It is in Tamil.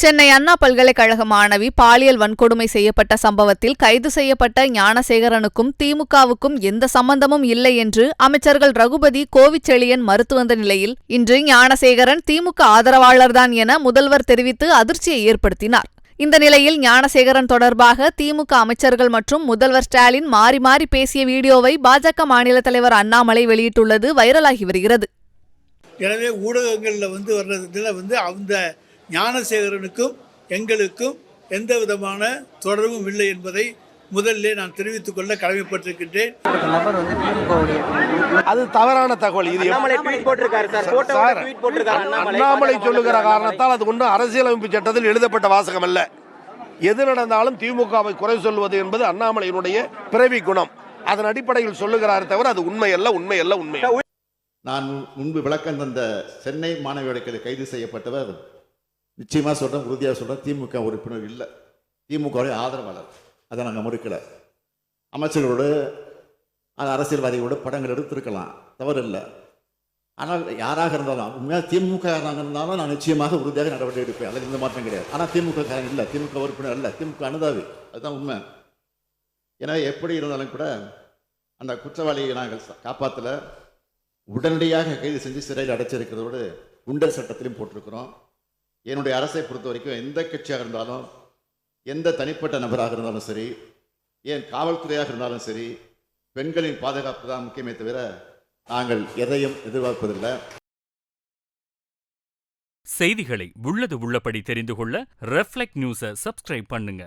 சென்னை அண்ணா பல்கலைக்கழக மாணவி பாலியல் வன்கொடுமை செய்யப்பட்ட சம்பவத்தில் கைது செய்யப்பட்ட ஞானசேகரனுக்கும் திமுகவுக்கும் எந்த சம்பந்தமும் இல்லை என்று அமைச்சர்கள் ரகுபதி கோவிச்செழியன் மறுத்து வந்த நிலையில் இன்று ஞானசேகரன் திமுக ஆதரவாளர்தான் என முதல்வர் தெரிவித்து அதிர்ச்சியை ஏற்படுத்தினார். இந்த நிலையில் ஞானசேகரன் தொடர்பாக திமுக அமைச்சர்கள் மற்றும் முதல்வர் ஸ்டாலின் மாறி மாறி பேசிய வீடியோவை பாஜக மாநில தலைவர் அண்ணாமலை வெளியிட்டுள்ளது வைரலாகி வருகிறது. எனவே ஊடகங்களில் வந்து வர்றதுல வந்து அந்த ஞானசேகரனுக்கும் எங்களுக்கும் எந்த விதமான தொடர்பும் இல்லை என்பதை முதல்ல நான் தெரிவித்துக் கொள்ள கடமைப்பட்டிருக்கின்றேன். அது தவறான தகவல். இது அண்ணாமலை சொல்லுகிற காரணத்தால் அது ஒன்றும் அரசியலமைப்பு சட்டத்தில் எழுதப்பட்ட வாசகம் அல்ல. எது நடந்தாலும் திமுகவை குறை சொல்வது என்பது அண்ணாமலையினுடைய பிறவி குணம். அதன் அடிப்படையில் சொல்லுகிறார் தவிர அது உண்மை அல்ல உண்மை அல்ல உண்மை. நான் முன்பு விளக்கம் தந்த சென்னை மாணவியோட கைது செய்யப்பட்டவர் நிச்சயமாக சொல்கிறேன் உறுதியாக சொல்கிறேன் திமுக உறுப்பினர் இல்லை. திமுகவுடைய ஆதரவாளர். அதை நாங்கள் முறுக்கலை. அமைச்சர்களோடு அது அரசியல்வாதிகளோடு படங்கள் எடுத்திருக்கலாம். தவறு இல்லை. ஆனால் யாராக இருந்தாலும் உண்மையாக திமுக காரங்க இருந்தாலும் நான் நிச்சயமாக உறுதியாக நடவடிக்கை எடுப்பேன். அதில் எந்த மாற்றம் கிடையாது. ஆனால் திமுக காரணம் இல்லை. திமுக உறுப்பினர் இல்லை. திமுக அனுதாவி அதுதான் உண்மை. எனவே எப்படி இருந்தாலும் கூட அந்த குற்றவாளியை நாங்கள் காப்பாற்றல உடனடியாக கைது செஞ்சு சிறையில் அடைச்சிருக்கிறதோடு குண்டர் சட்டத்திலையும் போட்டிருக்கிறோம். என்னுடைய அரசை பொறுத்த வரைக்கும் எந்த கட்சியாக இருந்தாலும் எந்த தனிப்பட்ட நபராக இருந்தாலும் சரி ஏன் காவல்துறையாக இருந்தாலும் சரி பெண்களின் பாதுகாப்பு தான் முக்கியமே தவிர நாங்கள் எதையும் எதிர்பார்ப்பதில்லை. செய்திகளை உள்ளது உள்ளபடி தெரிந்து கொள்ள ரெஃப்ளெக்ட் நியூஸை சப்ஸ்கிரைப் பண்ணுங்க.